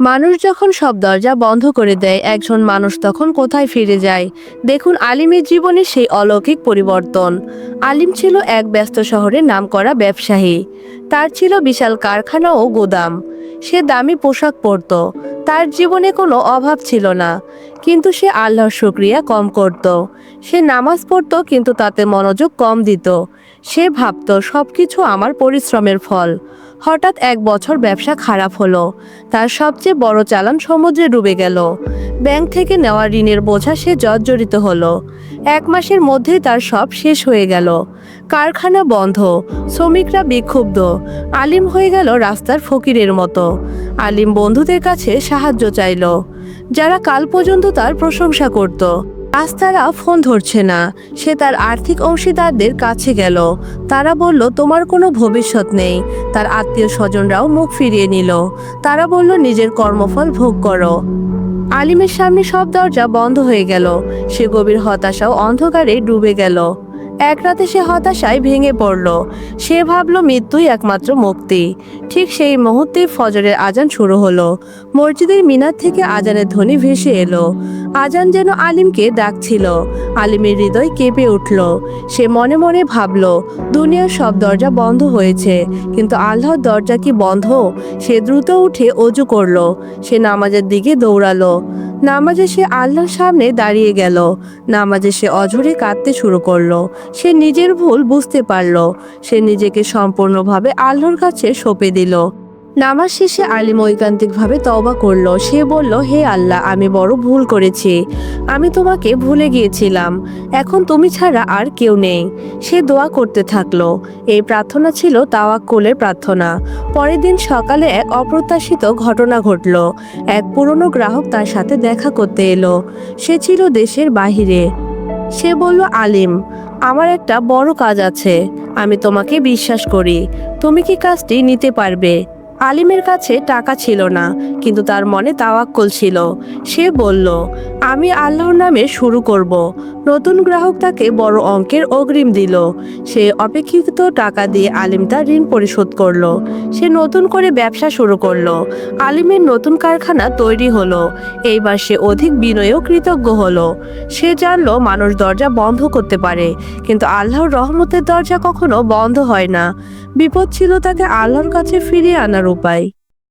মানুষ যখন সব দরজা বন্ধ করে দেয়, একজন মানুষ তখন কোথায় ফিরে যায়? দেখুন আলিমের জীবনে সেই অলৌকিক পরিবর্তন। আলিম ছিল এক ব্যস্ত শহরে নাম করা ব্যবসায়ী। তার ছিল বিশাল কারখানা ও গোদাম। সে দামি পোশাক পরত। তার জীবনে কোনো অভাব ছিল না, কিন্তু সে আল্লাহর শুক্রিয়া কম করত। সে নামাজ পড়তো, কিন্তু তাতে মনোযোগ কম দিত। সে ভাবতো, সবকিছু আমার পরিশ্রমের ফল। হঠাৎ এক বছর ব্যবসা খারাপ হলো। তার সবচেয়ে বড় চালান সমুদ্রে ডুবে গেল। ব্যাংক থেকে নেওয়া ঋণের বোঝা সে জর্জরিত হলো। এক মাসের মধ্যেই তার সব শেষ হয়ে গেল। কারখানা বন্ধ, শ্রমিকরা বিক্ষুব্ধ, আলিম হয়ে গেল রাস্তার ফকিরের মতো। আলিম বন্ধুদের কাছে সাহায্য চাইল, যারা কাল পর্যন্ত তার প্রশংসা করত। আজ তারা ফোন ধরছে না, সে তার আর্থিক অংশীদারদের কাছে গেল। তারা বলল, তোমার কোনো ভবিষ্যৎ নেই। তার আত্মীয় স্বজনরাও মুখ ফিরিয়ে নিল। তারা বলল, নিজের কর্মফল ভোগ করো। আলিমের সামনে সব দরজা বন্ধ হয়ে গেল। সে গভীর হতাশাও অন্ধকারে ডুবে গেল। এক রাতে সে হতাশায় ভেঙে পড়ল। সে ভাবল, মৃত্যুই একমাত্র মুক্তি। ঠিক সেই মুহূর্তে ফজরের আজান শুরু হলো। মসজিদের মিনার থেকে আজানের ধ্বনি ভেসে এলো। আজান যেন আলিমকে ডাকছিল। আলিমের হৃদয় কেঁপে উঠল। সে মনে মনে ভাবল, দুনিয়ার সব দরজা বন্ধ হয়েছে, কিন্তু আল্লাহর দরজা কি বন্ধ? সে দ্রুত উঠে অজু করল। সে নামাজের দিকে দৌড়ালো। নামাজে সে আল্লাহর সামনে দাঁড়িয়ে গেল। নামাজে সে অঝরে কাঁদতে শুরু করল। সে নিজের ভুল বুঝতে পারল। সে নিজেকে সম্পূর্ণভাবে আল্লাহর কাছে সঁপে দিল। নামাজ শেষে আলিম ঐকান্তিকভাবে তওবা করল। সে বলল, হে আল্লাহ, আমি বড় ভুল করেছি। আমি তোমাকে ভুলে গিয়েছিলাম। এখন তুমি ছাড়া আর কেউ নেই। সে দোয়া করতে থাকল। এই প্রার্থনা ছিল তাওয়াক্কুলের প্রার্থনা। পরের দিন সকালে এক অপ্রত্যাশিত ঘটনা ঘটল। এক পুরনো গ্রাহক তার সাথে দেখা করতে এলো। সে ছিল দেশের বাহিরে। সে বলল, আলিম, আমার একটা বড় কাজ আছে। আমি তোমাকে বিশ্বাস করি। তুমি কি কাজটি নিতে পারবে? আলিমের কাছে টাকা ছিল না, কিন্তু তার মনে তাওয়াক্কল ছিল। সে বলল, আমি আল্লাহর নামে শুরু করব। নতুন গ্রাহক তাকে বড় অঙ্কের অগ্রিম দিল। সে অপেক্ষিত টাকা দিয়ে আলিম তার ঋণ পরিশোধ করল। সে নতুন করে ব্যবসা শুরু করল। আলিমের নতুন কারখানা তৈরি হলো। এইবার সে অধিক বিনয়ও কৃতজ্ঞ হলো। সে জানলো, মানুষ দরজা বন্ধ করতে পারে, কিন্তু আল্লাহর রহমতের দরজা কখনো বন্ধ হয় না। বিপদ ছিল তাকে আল্লাহর কাছে ফিরিয়ে আনার উপায়